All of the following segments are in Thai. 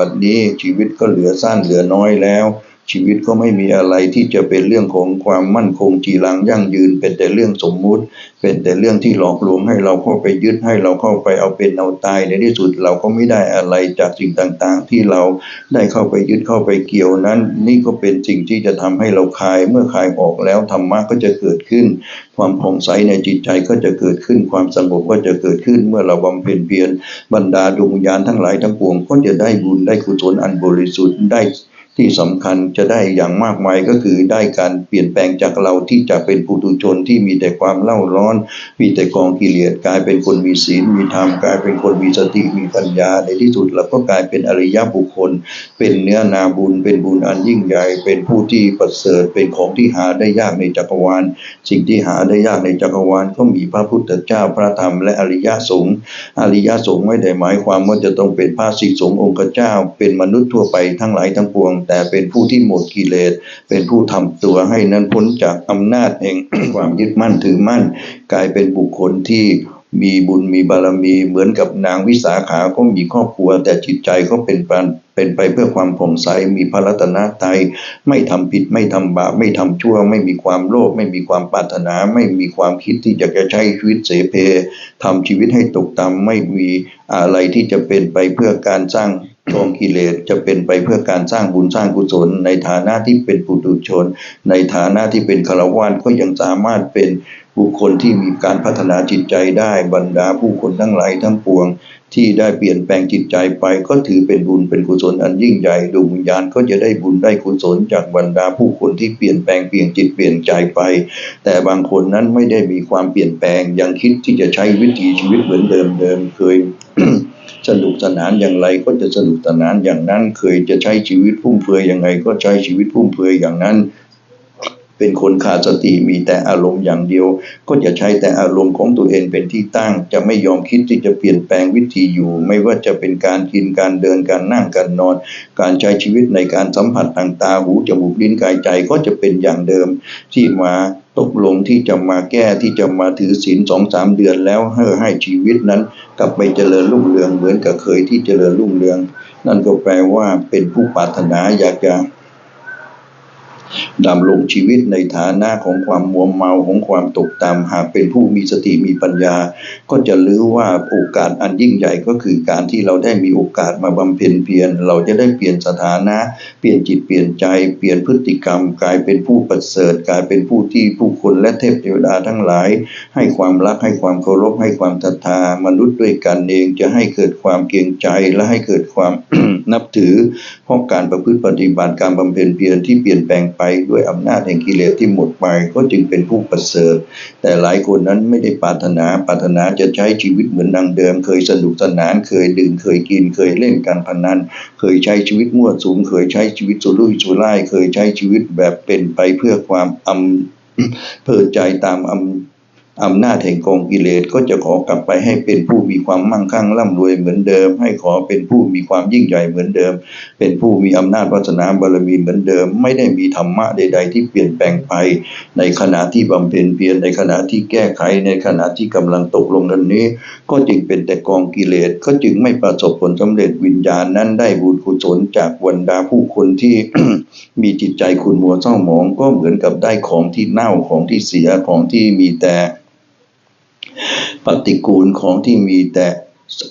บัดนี้ชีวิตก็เหลือสั้นเหลือน้อยแล้ว ชีวิตก็ไม่มีอะไรที่จะเป็นเรื่องของความมั่นคงจีรังยั่งยืน เป็นแต่เรื่องสมมุติ เป็นแต่เรื่องที่หลอกลวงให้เราเข้าไปยึดให้เราเข้าไปเอาเป็นเอาตายในที่สุดเราก็ไม่ได้อะไรจากสิ่งต่างๆ ที่เราได้เข้าไปยึดเข้าไปเกี่ยวนั้น นี่ก็เป็นสิ่งที่จะทำให้เราคลายเมื่อคลายออกแล้วธรรมะก็จะเกิดขึ้น ความผ่องใสในจิตใจก็จะเกิดขึ้นความสงบก็จะเกิดขึ้นเมื่อเราบำเพ็ญเพียรบรรดาดวงวิญญาณทั้งหลายทั้งปวงก็จะได้บุญได้กุศลอันบริสุทธิ์ได้ ที่สำคัญจะได้อย่างมากมายก็คือได้การเปลี่ยนแปลงจากเราที่จะเป็นปุถุชนที่มีแต่ความเล่าร้อน มีแต่กองกิเลสกลายเป็นคนมีศีลมีธรรมกลายเป็นคนมีสติมีปัญญาในที่สุดเราก็กลายเป็นอริยบุคคล เป็นเนื้อนาบุญ เป็นบุญอันยิ่งใหญ่ เป็นผู้ที่ประเสริฐเป็นของที่หาได้ยากในจักรวาล สิ่งที่หาได้ยากในจักรวาลก็มีพระพุทธเจ้าพระธรรมและอริยสงฆ์อริยสงฆ์ไม่ได้หมายความว่าจะต้องเป็นพระสิกสงฆ์องค์เจ้า เป็นมนุษย์ทั่วไปทั้งหลายทั้งปวงแต่เป็นผู้ที่หมดกิเลส เป็นผู้ทำตัวให้นั้นพ้นจากอำนาจแห่งความยึดมั่นถือมั่น กลายเป็นบุคคลที่มีบุญมีบารมีเหมือนกับนางวิสาขาก็มีครอบครัว แต่จิตใจก็เป็นปานเป็นไปเพื่อความผ่องใสมีพระรัตนตรัยไม่ทำผิดไม่ทำบาปไม่ทำชั่ว ไม่มีความโลภไม่มีความปรารถนา ไม่มีความคิดที่จะจะใช้ชีวิตเสเพทำชีวิตให้ตกต่ำไม่มีอะไรที่จะเป็นไปเพื่อการสร้าง กองกิเลสจะเป็นไปเพื่อการสร้างบุญสร้างกุศล ในฐานะที่เป็นปุถุชน ในฐานะที่เป็นฆราวาสก็ยังสามารถเป็นบุคคลที่มีการพัฒนาจิตใจได้บรรดาผู้คนทั้งหลายทั้งปวง ที่ได้เปลี่ยนแปลงจิตใจไปก็ถือเป็นบุญเป็นกุศลอันยิ่งใหญ่ดวงวิญญาณก็จะได้บุญได้กุศลจากบรรดาผู้คนที่เปลี่ยนแปลงเปลี่ยนจิตเปลี่ยนใจไป แต่บางคนนั้นไม่ได้มีความเปลี่ยนแปลงยังคิดที่จะใช้วิถีชีวิตเหมือนเดิมเดิมเคย สนุกสนานอย่างไรก็จะสนุกสนานอย่างนั้น เคยจะใช้ชีวิตฟุ่มเฟือยอยังไงก็ใช้ชีวิตฟุ่มเฟือยอย่างนั้น เป็นคนขาดสติมีแต่อารมณ์อย่างเดียว ก็จะใช้แต่อารมณ์ของตัวเองเป็นที่ตั้ง จะไม่ยอมคิดที่จะเปลี่ยนแปลงวิธีอยู่ ไม่ว่าจะเป็นการกินการเดินการนั่งการนอน การใช้ชีวิตในการสัมผัสทางตาหูจมูกลิ้นกายใจก็จะเป็นอย่างเดิมที่มาตกลงที่จะมาแก้ที่จะมาถือศีลสองสามเดือนแล้วให้ให้ชีวิตนั้น กลับไปเจริญรุ่งเรืองเหมือนกับเคยที่เจริญรุ่งเรือง นั่นก็แปลว่าเป็นผู้ปรารถนาอยากจะ ดำรงชีวิตในฐานะของความมัวเมาของความตกต่ำหากเป็นผู้มีสติมีปัญญา ก็จะรู้ว่าโอกาสอันยิ่งใหญ่ก็คือการที่เราได้มีโอกาสมาบำเพ็ญเพียรเราจะได้เปลี่ยนสถานะ เปลี่ยนจิตเปลี่ยนใจ เปลี่ยนพฤติกรรม กลายเป็นผู้ประเสริฐกลายเป็นผู้ที่ผู้คนและเทพเทวดาทั้งหลาย ให้ความรักให้ความเคารพให้ความศรัทธามนุษย์ด้วยกันเองจะให้เกิดความเกรงใจและให้เกิดความนับถือเพราะการประพฤติปฏิบัติการบำเพ็ญเพียรที่เปลี่ยนแปลงไปด้วยอำนาจแห่งกิเลสที่หมดไปก็จึงเป็นผู้ประเสริฐ แต่หลายคนนั้นไม่ได้ปรารถนาปรารถนาจะใช้ชีวิตเหมือนดังเดิม เคยสนุกสนานเคยดื่มเคยกินเคยเล่นการพนัน เคยใช้ชีวิตมั่วสุมเคยใช้ชีวิตสุรุ่ยสุร่ายเคยใช้ชีวิตแบบเป็นไปเพื่อความอำเพลิดใจตามอำ อำนาจแห่งกองกิเลสก็จะขอกลับไปให้เป็นผู้มีความมั่งคั่งร่ำรวยเหมือนเดิม ให้ขอเป็นผู้มีความยิ่งใหญ่เหมือนเดิม เป็นผู้มีอำนาจวาสนาบารมีเหมือนเดิม ไม่ได้มีธรรมะใด ๆ ที่เปลี่ยนแปลงไป ในขณะที่บำเพ็ญเพียรในขณะที่แก้ไขในขณะที่กำลังตกลงนั้นนี้ ก็จึงเป็นแต่กองกิเลสก็จึงไม่ประสบผลสำเร็จวิญญาณนั้นได้บุญกุศลจากวันดาผู้คนที่มีจิตใจขุ่นมัวเศร้าหมองก็เหมือนกับได้ของที่เน่าของที่เสียของที่มีแต่ ปฏิกูลของที่มีแต่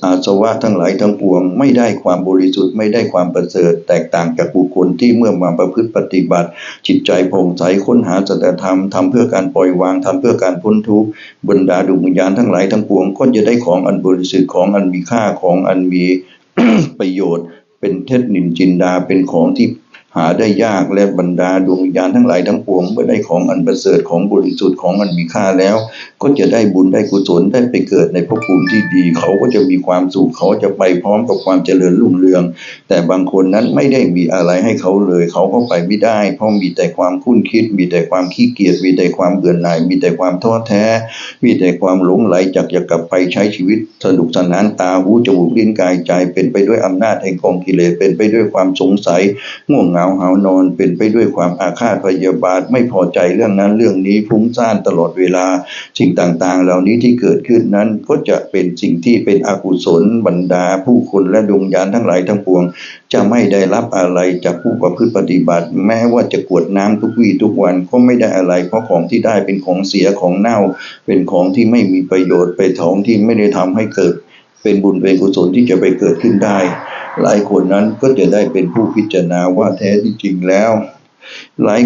อาสวะทั้งหลายทั้งปวง ไม่ได้ความบริสุทธิ์ไม่ได้ความประเสริฐ แตกต่างจากบุคคลที่เมื่อมาประพฤติปฏิบัติ จิตใจผ่งใสค้นหาสัจธรรมทำเพื่อการปล่อยวางทำเพื่อการพ้นทุกข์บรรดาดวงวิญญาณทั้งหลายทั้งปวง ก็จะได้ของอันบริสุทธิ์ของอันมีค่าของอันมีประโยชน์ เป็นเทศนินจินดาเป็นของที่าได้ยากและบรรดาดวงวิญญาณทั้งหลายทั้งปวงเมื่อได้ของอันประเสริฐของบริสุทธิ์ของอันมีค่าแล้ว ก็จะได้บุญได้กุศลได้ไปเกิดในภพภูมิที่ดี เขาก็จะมีความสุขเขาจะไปพร้อมกับความเจริญรุ่งเรือง แต่บางคนนั้นไม่ได้มีอะไรให้เขาเลย เขาก็ไปไม่ได้ เพราะมีแต่ความคุ้นคิด มีแต่ความขี้เกียจมีแต่ความเบื่อหน่ายมีแต่ความท้อแท้ มีแต่ความหลงไหลจากอยากกลับไปใช้ชีวิตสนุกสนานตาหูจมูกลิ้นกายใจเป็นไปด้วยอำนาจแห่งกองกิเลสเป็นไปด้วยความสงสัยง่วงเหงาาหาวนอนเป็นไปด้วยความอาฆาตพยาบาทไม่พอใจเรื่องนั้นเรื่องนี้พุ่งซ่านตลอดเวลาสิ่งต่างๆ เหล่านี้ที่เกิดขึ้นนั้นก็จะเป็นสิ่งที่เป็นอกุศลบรรดา ผู้คนและดวงญาณทั้งหลายทั้งปวง จะไม่ได้รับอะไรจากผู้ประพฤติปฏิบัติ แม้ว่าจะกวดน้ำทุกวี่ทุกวันก็ไม่ได้อะไร เพราะของที่ได้เป็นของเสียของเน่า เป็นของที่ไม่มีประโยชน์ไปนของที่ไม่ได้ทำให้เกิด เป็นบุญเป็นกุศลที่จะไปเกิดขึ้นได้ หลายคนนั้นก็จะได้เป็นผู้พิจารณาว่าแท้ที่จริงแล้ว หลาย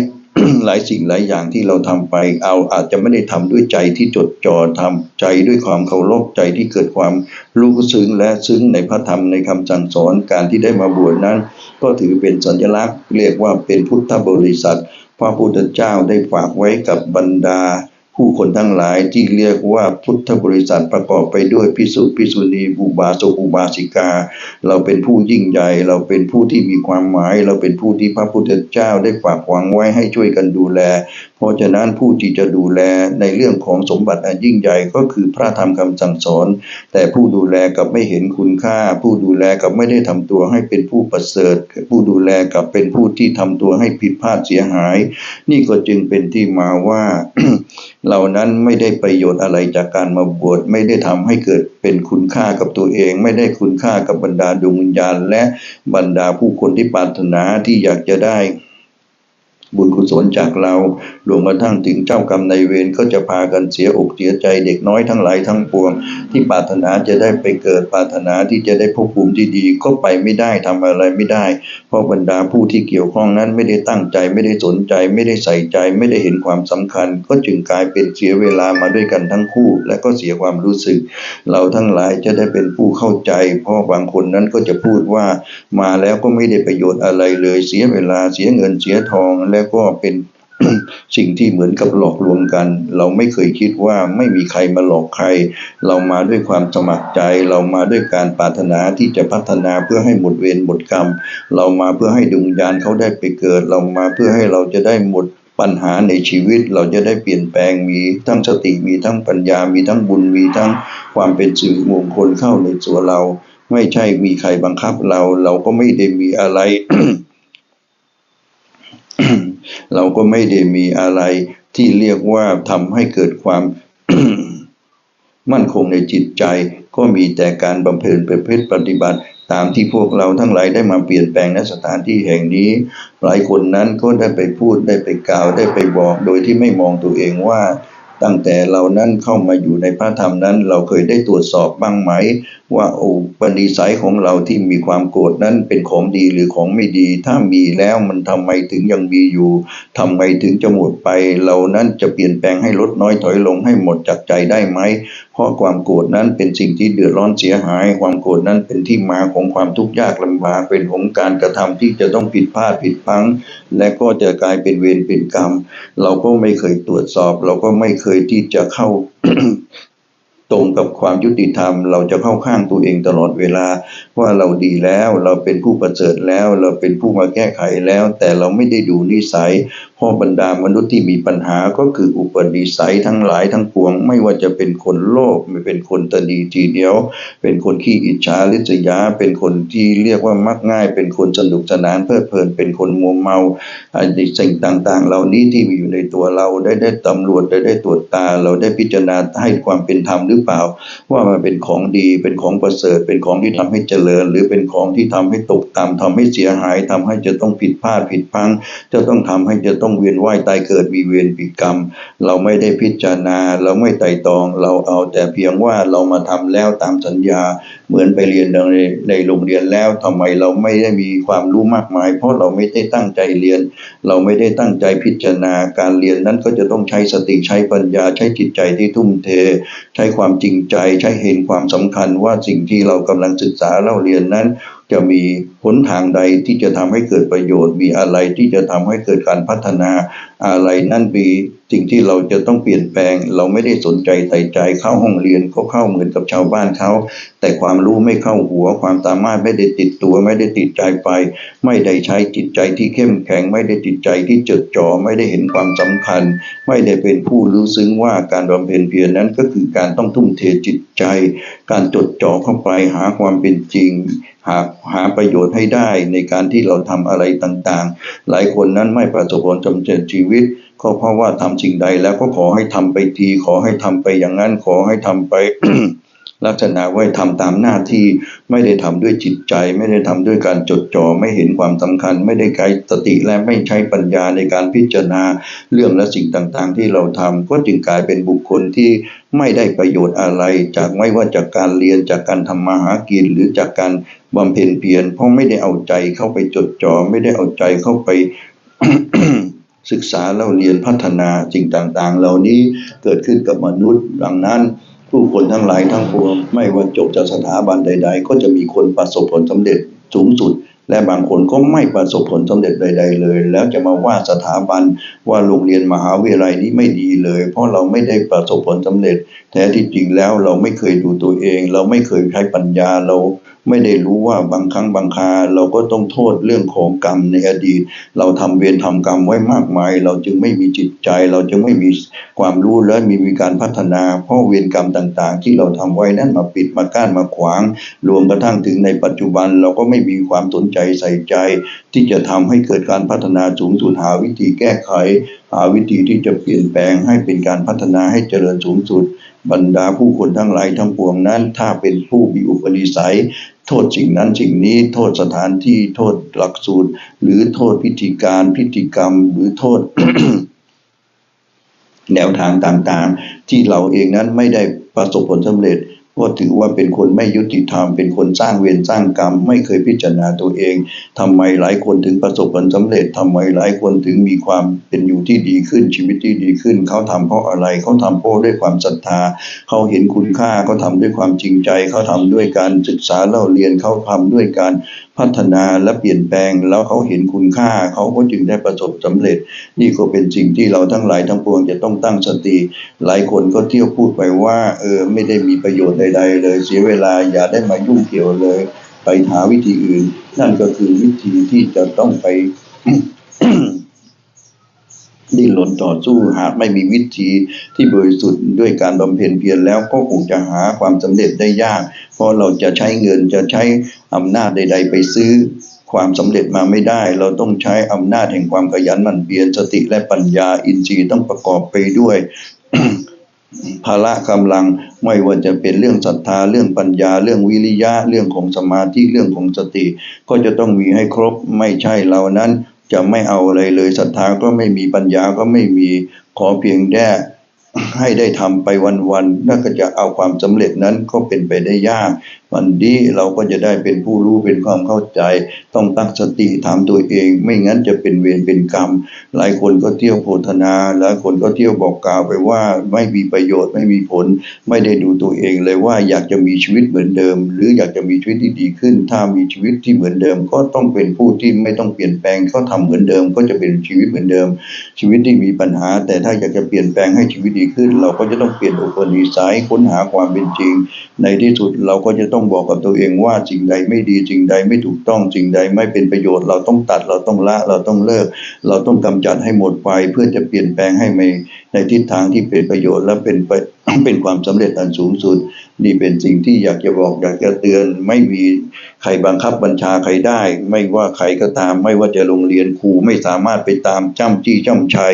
หลายสิ่งหลายอย่างที่เราทำไปเอาอาจจะไม่ได้ทำด้วยใจที่จดจ่อทำใจด้วยความเคารพใจที่เกิดความรู้ซึ้งและซึ้งในพระธรรมในคำสั่งสอนการที่ได้มาบวชนั้น ก็ถือเป็นสัญลักษณ์ เรียกว่าเป็นพุทธบริษัท พระพุทธเจ้าได้ฝากไว้กับบรรดา ผู้คนทั้งหลายที่เรียกว่าพุทธบริษัทประกอบไปด้วยพิสุพิสุณีบุบาสกอุบาสิกา เราเป็นผู้ยิ่งใหญ่ เราเป็นผู้ที่มีความหมาย เราเป็นผู้ที่พระพุทธเจ้าได้ฝากหวังไว้ให้ช่วยกันดูแล เพราะฉะนั้นผู้ที่จะดูแลในเรื่องของสมบัติอันยิ่งใหญ่ก็คือพระธรรมคำสั่งสอน แต่ผู้ดูแลกับไม่เห็นคุณค่า ผู้ดูแลกับไม่ได้ทำตัวให้เป็นผู้ประเสริฐ ผู้ดูแลกับเป็นผู้ที่ทำตัวให้ผิดพลาดเสียหาย นี่ก็จึงเป็นที่มาว่า เหล่านั้นไม่ได้ประโยชน์อะไรจากการมาบวชไม่ได้ทำให้เกิดเป็นคุณค่ากับตัวเอง ไม่ได้คุณค่ากับบรรดาดวงวิญญาณ และบรรดาผู้คนที่ปรารถนาที่อยากจะได้ บุญกุศลจากเรารวมกระทั่งถึงเจ้ากรรมในเวรก็จะพากันเสียอกเสียใจเด็กน้อยทั้งหลายทั้งปวง ที่ปรารถนาจะได้ไปเกิดปรารถนาที่จะได้ภพภูมิที่ดีก็ไปไม่ได้ทำอะไรไม่ได้ เพราะบรรดาผู้ที่เกี่ยวข้องนั้นไม่ได้ตั้งใจไม่ได้สนใจ ไม่ได้ใส่ใจไม่ได้เห็นความสำคัญ ก็จึงกลายเป็นเสียเวลามาด้วยกันทั้งคู่ และก็เสียความรู้สึก เราทั้งหลายจะได้เป็นผู้เข้าใจ เพราะบางคนนั้นก็จะพูดว่ามาแล้วก็ไม่ได้ประโยชน์อะไรเลยเสียเวลาเสียเงินเสียทองแล้วก็เป็นสิ่งที่เหมือนกับหลอกลวงกัน เราไม่เคยคิดว่าไม่มีใครมาหลอกใคร เรามาด้วยความสมัครใจ เรามาด้วยการปรารถนาที่จะพัฒนาเพื่อให้หมดเวรหมดกรรม เรามาเพื่อให้ดวงวิญญาณเขาได้ไปเกิด เรามาเพื่อให้เราจะได้หมดปัญหาในชีวิตเราจะได้เปลี่ยนแปลงมีทั้งสติมีทั้งปัญญา มีทั้งบุญมีทั้งความเป็นสื่อมงคลเข้าในตัวเรา ไม่ใช่มีใครบังคับเรา เราก็ไม่ได้มีอะไร เราก็ไม่ได้มีอะไรที่เรียกว่าทำให้เกิดความ มั่นคงในจิตใจ ก็มีแต่การบำเพ็ญประพฤติปฏิบัติ ตามที่พวกเราทั้งหลายได้มาเปลี่ยนแปลงณสถานที่แห่งนี้ หลายคนนั้นก็ได้ไปพูดได้ไปกล่าวได้ไปบอก โดยที่ไม่มองตัวเองว่า ตั้งแต่เรานั้นเข้ามาอยู่ในพระธรรมนั้น เราเคยได้ตรวจสอบบ้างไหม ว่าโอ้ปนิสัยของเราที่มีความโกรธนั้นเป็นของดีหรือของไม่ดี ถ้ามีแล้วมันทำไมถึงยังมีอยู่ทำไมถึงจะหมดไป เรานั้นจะเปลี่ยนแปลงให้ลดน้อยถอยลงให้หมดจากใจได้ไหม เพราะความโกรธนั้นเป็นสิ่งที่เดือดร้อนเสียหาย ความโกรธนั้นเป็นที่มาของความทุกข์ยากลำบากเป็นของการกระทำที่จะต้องผิดพลาดผิดพัง และก็จะกลายเป็นเวรเป็นกรรม เราก็ไม่เคยตรวจสอบ เราก็ไม่เคยที่จะเข้า ตรงกับความยุติธรรม เราจะเข้าข้างตัวเองตลอดเวลา ว่าเราดีแล้วเราเป็นผู้ประเสริฐแล้ว เราเป็นผู้มาแก้ไขแล้ว แต่เราไม่ได้ดูนิสัยเพราะบรรดามนุษย์ที่มีปัญหาก็คืออุปนิสัยทั้งหลายทั้งปวง ไม่ว่าจะเป็นคนโลภไม่เป็นคนตนีทีเดียว เป็นคนขี้อิจฉาริษยา เป็นคนที่เรียกว่ามักง่าย เป็นคนสนุกสนานเพลิดเพลินเป็นคนมัวเมาไอ้สิ่งต่างๆ เหล่านี้ที่มีอยู่ในตัวเราได้ได้ตำรวจได้ได้ตรวจตา เราได้พิจารณาให้ความเป็นธรรมหรือเปล่า ว่ามันเป็นของดีเป็นของประเสริฐ เป็นของที่ทำให้เจริญ หรือเป็นของที่ทำให้ตกต่ำทำให้เสียหายทำให้จะต้องผิดพลาดผิดพัง จะต้องทำให้จะต้องเวียนว่ายตายเกิดมีเวรมีกรรม เราไม่ได้พิจารณา เราไม่ไต่ตอง เราเอาแต่เพียงว่าเรามาทำแล้วตามสัญญา เหมือนไปเรียนในในโรงเรียนแล้วทำไมเราไม่ได้มีความรู้มากมาย เพราะเราไม่ได้ตั้งใจเรียน เราไม่ได้ตั้งใจพิจารณาการเรียนนั้นก็จะต้องใช้สติใช้ปัญญาใช้จิตใจที่ทุ่มเท ใช้ความความจริงใจใช้เห็นความสำคัญว่าสิ่งที่เรากำลังศึกษาเราเรียนนั้น จะมีหนทางใดที่จะทำให้เกิดประโยชน์ มีอะไรที่จะทำให้เกิดการพัฒนาอะไรนั่นมี สิ่งที่เราจะต้องเปลี่ยนแปลง เราไม่ได้สนใจใส่ใจเข้าห้องเรียนก็เข้าเหมือนกับชาวบ้านเขา แต่ความรู้ไม่เข้าหัว ความสามารถไม่ได้ติดตัว ไม่ได้ติดใจไป ไม่ได้ใช้จิตใจที่เข้มแข็ง ไม่ได้จิตใจที่จดจ่อไม่ได้เห็นความสำคัญ ไม่ได้เป็นผู้รู้ซึ้งว่าการบำเพ็ญเพียรนั้นก็คือการต้องทุ่มเทจิตใจ การจดจ่อเข้าไปหาความเป็นจริงหาหาประโยชน์ให้ได้ในการที่เราทำอะไรต่างๆ หลายคนนั้นไม่ประสบผลสำเร็จชีวิต ก็เพราะว่าทำสิ่งใดแล้วก็ขอให้ทำไปที ขอให้ทำไปอย่างนั้น ขอให้ทำไปลักษณะว่าทำตามหน้าที่ไม่ได้ทำด้วยจิตใจ ไม่ได้ทำด้วยการจดจ่อไม่เห็นความสำคัญ ไม่ได้ใช้สติและไม่ใช้ปัญญาในการพิจารณาเรื่องและสิ่งต่างๆ ที่เราทำก็จึงกลายเป็นบุคคลที่ไม่ได้ประโยชน์อะไร จากไม่ว่าจากการเรียนจากการทำมาหากินหรือจากการบำเพ็ญเพียรเพราะไม่ได้เอาใจเข้าไปจดจ่อไม่ได้เอาใจเข้าไป ศึกษาเล่าเรียนพัฒนาสิ่งต่างๆ เหล่านี้เกิดขึ้นกับมนุษย์ ดังนั้น ผู้คนทั้งหลายทั้งปวงไม่ว่าจบจากสถาบันใด ๆ ก็จะมีคนประสบผลสำเร็จสูงสุด และบางคนก็ไม่ประสบผลสำเร็จใด ๆ เลย แล้วจะมาว่าสถาบันว่าโรงเรียนมหาวิทยาลัยนี้ไม่ดีเลย เพราะเราไม่ได้ประสบผลสำเร็จ แท้ที่จริงแล้วเราไม่เคยดูตัวเอง เราไม่เคยใช้ปัญญาเราไม่ได้รู้ว่าบางครั้งบางคาเราก็ต้องโทษเรื่องของกรรมในอดีต เราทำเวรทำกรรมไว้มากมาย เราจึงไม่มีจิตใจ เราจึงไม่มีความรู้และมีมีการพัฒนาเพราะเวรกรรมต่างๆ ที่เราทำไว้นั้นมาปิดมากั้นมาขวาง รวมกระทั่งถึงในปัจจุบันเราก็ไม่มีความสนใจใส่ใจ ที่จะทำให้เกิดการพัฒนาสูงสุดหาวิธีแก้ไข หาวิธีที่จะเปลี่ยนแปลงให้เป็นการพัฒนาให้เจริญสูงสุด บรรดาผู้คนทั้งหลายทั้งปวงนั้น ถ้าเป็นผู้มีอุปนิสัย โทษสิ่งนั้นสิ่งนี้ โทษสถานที่โทษหลักสูตร หรือโทษพิธีการพิธีกรรมหรือโทษแนวทางต่างๆ ที่เราเองนั้นไม่ได้ประสบผลสำเร็จ ก็ถือว่าเป็นคนไม่ยุติธรรม เป็นคนสร้างเวรสร้างกรรม ไม่เคยพิจารณาตัวเองทำไมหลายคนถึงประสบผลสำเร็จทำไมหลายคนถึงมีความเป็นอยู่ที่ดีขึ้น ชีวิตที่ดีขึ้น เขาทำเพราะอะไร เขาทำเพราะด้วยความศรัทธา เขาเห็นคุณค่า เขาทำด้วยความจริงใจ เขาทำด้วยการศึกษาเล่าเรียน เขาทำด้วยการ พัฒนาและเปลี่ยนแปลงแล้วเขาเห็นคุณค่าเขาก็จึงได้ประสบสำเร็จ นี่ก็เป็นสิ่งที่เราทั้งหลายทั้งปวงจะต้องตั้งสติ หลายคนก็เที่ยวพูดไปว่าเออไม่ได้มีประโยชน์ใด ๆ เลย เสียเวลาอย่าได้มายุ่งเกี่ยวเลย ไปหาวิธีอื่น นั่นก็คือวิธีที่จะต้องไป ดิ้นรนต่อสู้หากไม่มีวิธีที่บริสุทธิ์ด้วยการบำเพ็ญเพียรแล้วก็คงจะหาความสำเร็จได้ยาก เพราะเราจะใช้เงินจะใช้อำนาจใด ๆ ไปซื้อความสำเร็จมาไม่ได้ เราต้องใช้อำนาจแห่งความขยันหมั่นเพียรสติและปัญญาอินทรีย์ต้องประกอบไปด้วยภาระกำลังไม่ว่าจะเป็นเรื่องศรัทธาเรื่องปัญญาเรื่องวิริยะเรื่องของสมาธิเรื่องของสติ ก็จะต้องมีให้ครบไม่ใช่เรานั้น จะไม่เอาอะไรเลยศรัทธาก็ไม่มีปัญญาก็ไม่มีขอเพียงแค่ให้ได้ทำไปวันๆนั่นก็จะเอาความสำเร็จนั้นก็เป็นไปได้ยาก วันนี้เราก็จะได้เป็นผู้รู้เป็นความเข้าใจ ต้องตั้งสติถามตัวเอง ไม่งั้นจะเป็นเวรเป็นกรรม หลายคนก็เที่ยวโพธนาหลายคนก็เที่ยวบอกกล่าวไปว่าไม่มีประโยชน์ไม่มีผล ไม่ได้ดูตัวเองเลยว่าอยากจะมีชีวิตเหมือนเดิม หรืออยากจะมีชีวิตที่ดีขึ้น ถ้ามีชีวิตที่เหมือนเดิม ก็ต้องเป็นผู้ที่ไม่ต้องเปลี่ยนแปลงก็ทำเหมือนเดิม ก็จะเป็นชีวิตเหมือนเดิม ชีวิตที่มีปัญหา แต่ถ้าอยากจะเปลี่ยนแปลงให้ชีวิตดีขึ้น เราก็จะต้องเปลี่ยนอุปนิสัยค้นหาความเป็นจริง ในที่สุดเราก็จะต้องบอกกับตัวเองว่าสิ่งใดไม่ดีสิ่งใดไม่ถูกต้องสิ่งใดไม่เป็นประโยชน์ เราต้องตัดเราต้องละเราต้องเลิก เราต้องกำจัดให้หมดไปเพื่อจะเปลี่ยนแปลงให้ใน ในทิศทางที่เป็นประโยชน์และเป็นไปเป็นความสำเร็จอันสูงสุด นี่เป็นสิ่งที่อยากจะบอกอยากจะเตือน ไม่มีใครบังคับบัญชาใครได้ ไม่ว่าใครก็ตาม ไม่ว่าจะโรงเรียนครูไม่สามารถไปตามจ้ำจี้จ้ำชัย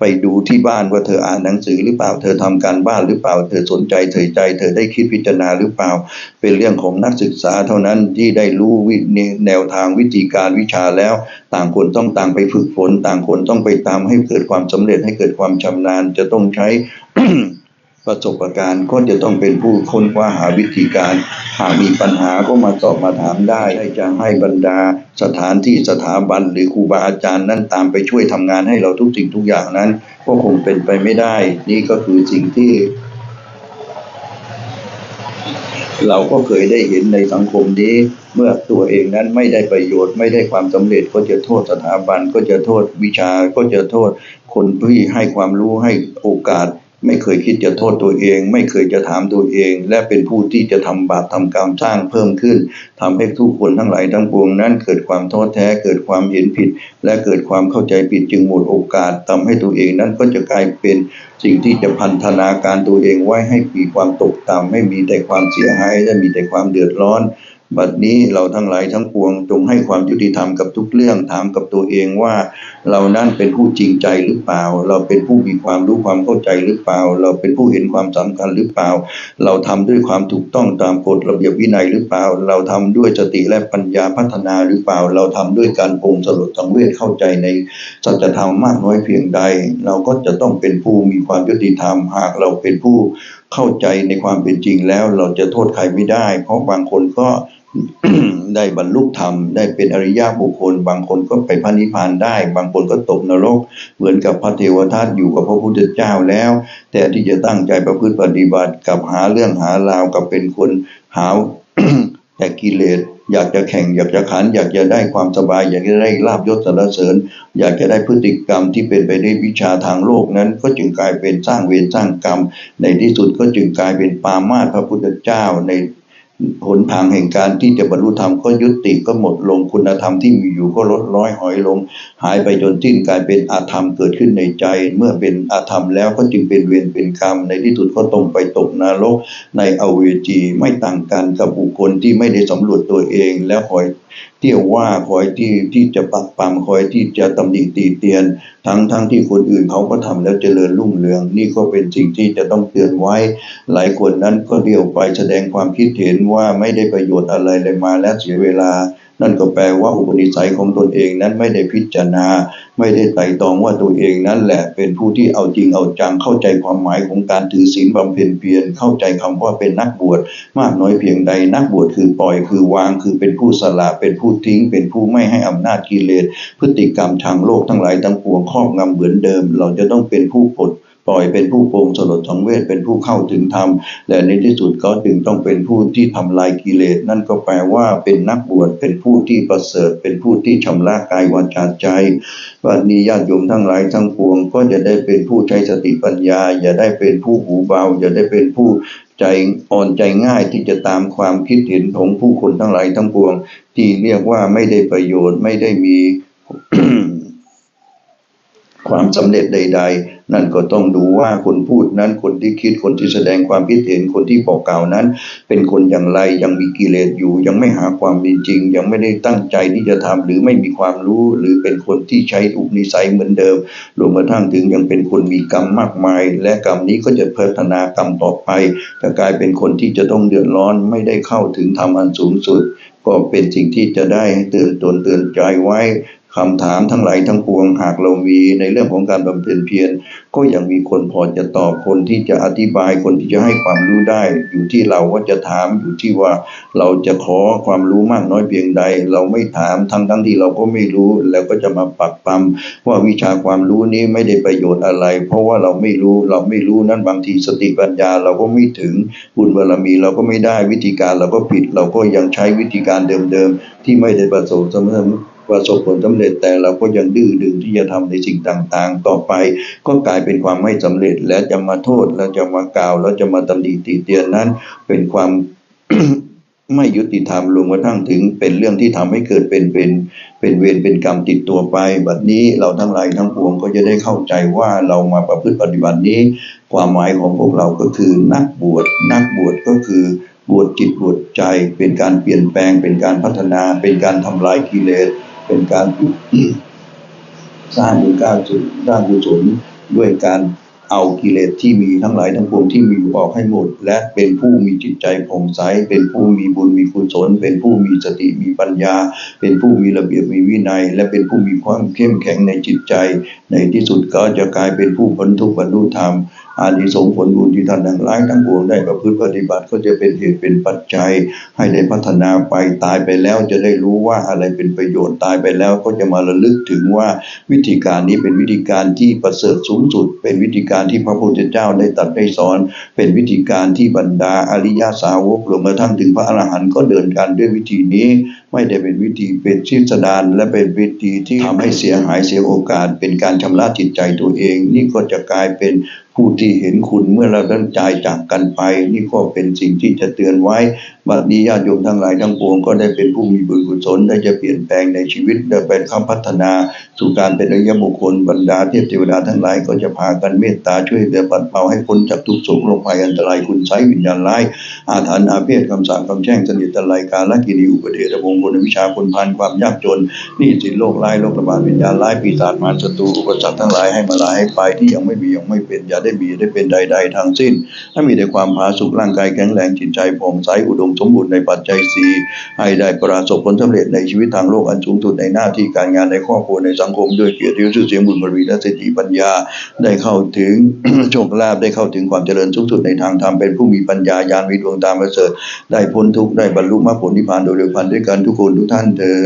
ไปดูที่บ้านว่าเธออ่านหนังสือหรือเปล่าเธอทำการบ้านหรือเปล่า เธอสนใจเธอใจ เธอได้คิดพิจารณาหรือเปล่า เป็นเรื่องของนักศึกษาเท่านั้นที่ได้รู้วิแนวทางวิธีการวิชาแล้ว ต่างคนต้องต่างไปฝึกฝน ต่างคนต้องไปตามให้เกิดความสำเร็จให้เกิดความชำนาญจะต้องใช้ประสบการณ์ก็จะต้องเป็นผู้ค้นคว้าหาวิธีการ หากมีปัญหาก็มาตอบมาถามได้จะให้บรรดาสถานที่สถาบันหรือครูบาอาจารย์นั้นตามไปช่วยทำงานให้เราทุกสิ่งทุกอย่างนั้น ก็คงเป็นไปไม่ได้ นี่ก็คือสิ่งที่ เราก็เคยได้เห็นในสังคมนี้ เมื่อตัวเองนั้นไม่ได้ประโยชน์ไม่ได้ความสำเร็จก็จะโทษสถาบันก็จะโทษวิชาก็จะโทษคนที่ให้ความรู้ให้โอกาส ไม่เคยคิดจะโทษตัวเอง ไม่เคยจะถามตัวเอง และเป็นผู้ที่จะทำบาปทำกรรมสร้างเพิ่มขึ้นทำให้ทุกคนทั้งหลายทั้งปวงนั้น เกิดความท้อแท้เกิดความเห็นผิด และเกิดความเข้าใจผิดจึงหมดโอกาสทำให้ตัวเองนั้นก็จะกลายเป็นสิ่งที่จะพันธนาการตัวเองไว้ให้มีความตกต่ำให้มีแต่ความเสียหายและมีแต่ความเดือดร้อน บัดนี้เราทั้งหลายทั้งปวงจงให้ความยุติธรรมกับทุกเรื่องถามกับตัวเองว่า เรานั้นเป็นผู้จริงใจหรือเปล่า เราเป็นผู้มีความรู้ความเข้าใจหรือเปล่า เราเป็นผู้เห็นความสำคัญหรือเปล่า เราทำด้วยความถูกต้องตามกฎระเบียบวินัยหรือเปล่า เราทำด้วยสติและปัญญาพัฒนาหรือเปล่า เราทำด้วยการปรงสลดสังเวชเข้าใจในสัจธรรมมากน้อยเพียงใด เราก็จะต้องเป็นผู้มีความยุติธรรมหากเราเป็นผู้เข้าใจในความเป็นจริงแล้ว เราจะโทษใครไม่ได้ เพราะบางคนก็ ได้บรรลุธรรม ได้เป็นอริยบุคคล บางคนก็ไปพระนิพพานได้ บางคนก็ตกนรก เหมือนกับพระเทวทัตอยู่กับพระพุทธเจ้าแล้ว แต่ที่จะตั้งใจประพฤติปฏิบัติกับหาเรื่องหาราวกับเป็นคนหาแต่กิเลสอยากจะแข่งอยากจะขัน อยากจะได้ความสบาย อยากจะได้ลาบยศสรรเสริญ อยากจะได้พฤติกรรมที่เป็นไปด้วยวิชาทางโลกนั้น ก็จึงกลายเป็นสร้างเวรสร้างกรรม ในที่สุดก็จึงกลายเป็นปามาสพระพุทธเจ้าใน หนทางแห่งการที่จะบรรลุธรรมก็ยุติก็หมดลงคุณธรรมที่มีอยู่ก็ลดร้อยหอยลง หายไปจนสิ้นกลายเป็นอาธรรมเกิดขึ้นในใจ เมื่อเป็นอาธรรมแล้วก็จึงเป็นเวรเป็นกรรม ในที่สุดก็ตรงไปตกนรกในอเวจีไม่ต่างกันกับบุคคลที่ไม่ได้สำรวจตัวเองแล้วคอย เที่ยวว่าคอยที่ที่จะปักปั๊มคอยที่จะตำหนิตีเตียน ทั้งทั้งที่คนอื่นเขาก็ทำแล้วเจริญรุ่งเรือง นี่ก็เป็นสิ่งที่จะต้องเตือนไว้ หลายคนนั้นก็เดี่ยวไปแสดงความคิดเห็นว่าไม่ได้ประโยชน์อะไรเลยมาและเสียเวลา นั่นก็แปลว่าอุปนิสัยของตนเองนั้นไม่ได้พิจารณา ไม่ได้ไต่ตองว่าตัวเองนั้นแหละเป็นผู้ที่เอาจริงเอาจังเข้าใจความหมายของการถือศีลบำเพ็ญเพียรเข้าใจคำว่าเป็นนักบวชมากน้อยเพียงใดนักบวชคือปล่อยคือวางคือเป็นผู้สละเป็นผู้ทิ้ง เป็นผู้ไม่ให้อำนาจกิเลสพฤติกรรมทางโลกทั้งหลายทั้งปวงครอบงำเหมือนเดิม เราจะต้องเป็นผู้ปลด ล่อยเป็นผู้โปร่งสลดสังเวชเป็นผู้เข้าถึงธรรมและในที่สุดก็จึงต้องเป็นผู้ที่ทำลายกิเลส นั่นก็แปลว่าเป็นนักบวชเป็นผู้ที่ประเสริฐ เป็นผู้ที่ชำระกายวาจาใจวันนี้ญาติโยมทั้งหลายทั้งปวง ก็จะได้เป็นผู้ใช้สติปัญญา อย่าได้เป็นผู้หูเบา อย่าได้เป็นผู้ใจอ่อนใจง่ายที่จะตามความคิดเห็นของผู้คนทั้งหลายทั้งปวง ที่เรียกว่าไม่ได้ประโยชน์ไม่ได้มีความสำเร็จใด ๆ นั่นก็ต้องดูว่าคนพูดนั้นคนที่คิดคนที่แสดงความคิดเห็นคนที่บอกกล่าวนั้น เป็นคนอย่างไรยังมีกิเลสอยู่ ยังไม่หาความเป็นจริง ยังไม่ได้ตั้งใจที่จะทำหรือไม่มีความรู้หรือเป็นคนที่ใช้อุปนิสัยเหมือนเดิมรวมกระทั่งถึงยังเป็นคนมีกรรมมากมาย และกรรมนี้ก็จะพัฒนากรรมต่อไปจะกลายเป็นคนที่จะต้องเดือดร้อนไม่ได้เข้าถึงธรรมอันสูงสุด ก็เป็นสิ่งที่จะได้เตือนตนเตือนใจไว้ คำถามทั้งหลายทั้งปวงหากเรามีในเรื่องของการบำเพ็ญเพียรก็ยังมีคนพอจะตอบคนที่จะอธิบายคนที่จะให้ความรู้ได้ อยู่ที่เราว่าจะถามอยู่ที่ว่าเราจะขอความรู้มากน้อยเพียงใด เราไม่ถามทั้งทั้งที่เราก็ไม่รู้แล้วก็จะมาปักปั๊มว่าวิชาความรู้นี้ไม่ได้ประโยชน์อะไร เพราะว่าเราไม่รู้เราไม่รู้นั้นบางทีสติปัญญาเราก็ไม่ถึงบุญบารมีเราก็ไม่ได้วิธีการเราก็ผิด เราก็ยังใช้วิธีการเดิมๆที่ไม่ได้ประสบสำเร็จ ประสบผลสำเร็จแต่เราก็ยังดื้อดึงที่จะทำในสิ่งต่างๆ ต่อไป ก็กลายเป็นความไม่สำเร็จและจะมาโทษแล้วจะมากล่าว แล้วจะมาตำหนิตีเตียนนั้น เป็นความไม่ยุติธรรมรวมกระทั่งถึงเป็นเรื่องที่ทำให้เกิดเป็นเป็นเป็นเวรเป็นกรรมติดตัวไป บัดนี้เราทั้งหลายทั้งปวงก็จะได้เข้าใจว่าเรามาประพฤติปฏิบัตินี้ ความหมายของพวกเราก็คือนักบวชนักบวชก็คือบวชจิตบวชใจเป็นการเปลี่ยนแปลงเป็นการพัฒนาเป็นการทำลายกิเลส เป็นการสร้างบุญก้าวจุดสร้างกุศลด้วยการเอากิเลสที่มีทั้งหลายทั้งปวงที่มีอยู่ออกให้หมด และเป็นผู้มีจิตใจผ่องใส เป็นผู้มีบุญมีกุศล เป็นผู้มีสติมีปัญญา เป็นผู้มีระเบียบมีวินัย และเป็นผู้มีความเข้มแข็งในจิตใจ ในที่สุดก็จะกลายเป็นผู้พ้นทุกข์บรรลุธรรม อานิสงส์ผลบุญที่ท่านทั้งหลายทั้งปวงได้ประพฤติปฏิบัติก็จะเป็นเหตุเป็นปัจจัย ให้ได้พัฒนาไปตายไปแล้วจะได้รู้ว่าอะไรเป็นประโยชน์ตายไปแล้วก็จะมาระลึกถึงว่าวิธีการนี้เป็นวิธีการที่ประเสริฐสูงสุด เป็นวิธีการที่พระพุทธเจ้าได้ตรัดได้สอน เป็นวิธีการที่บรรดาอริยสาวกรวมกระทั่งถึงพระอรหันต์ก็เดินกันด้วยวิธีนี้ ไม่ได้เป็นวิธีเป็นชิสดานและเป็นวิธีที่ทำให้เสียหายเสียโอกาส เป็นการชำระจิตใจตัวเอง นี่ก็จะกลายเป็น ผู้ที่เห็นคุณเมื่อเราตั้งใจจากกันไป นี่ก็เป็นสิ่งที่จะเตือนไว้บัดนี้ญาติโยมทั้งหลายทั้งปวงก็ได้เป็นผู้มีบุญกุศลได้จะเปลี่ยนแปลงในชีวิตได้เป็นคำพัฒนาสู่การเป็นอริยบุคคลบรรดาเทพเทวดาทั้งหลายก็จะพากันเมตตาช่วยเหลือปัดเป่าให้พ้นจากทุกข์โศกโรคภัยอันตรายคุณไสยวิญญาณร้ายอาถรรพ์อาเพศคำสาปคำแช่งสนิทตะไลกาลกินีอุปเทศวงคนวิชาคนพันความยากจนนี้สินโรคร้ายโรคระบาดวิญญาณร้ายปีศาจมารศัตรูอุปสรรคทั้งหลายให้มาลายให้ไปที่ยังไม่มียังไม่เป็นอย่าได้มีได้เป็นใด ๆทั้งสิ้นให้มีแต่ความผาสุกร่างกายแข็งแรงจิตใจผ่องใสอุดมสมบูรณ์ในปัจจัยสี่ให้ได้ประสบผลสำเร็จในชีวิตทางโลกอันสูงสุดในหน้าที่การงานในครอบครัวในสังคมด้วยเกียรติยศชื่อเสียงบุญบารมีและสติปัญญาได้เข้าถึงโชคลาภได้เข้าถึงความเจริญสูงสุดในทางธรรมเป็นผู้มีปัญญาญาณมีดวงตาประเสริฐได้พ้นทุกข์ได้บรรลุมรรคผลนิพพานโดยเร็วพันด้วยกันทุกคนทุกท่านเถิด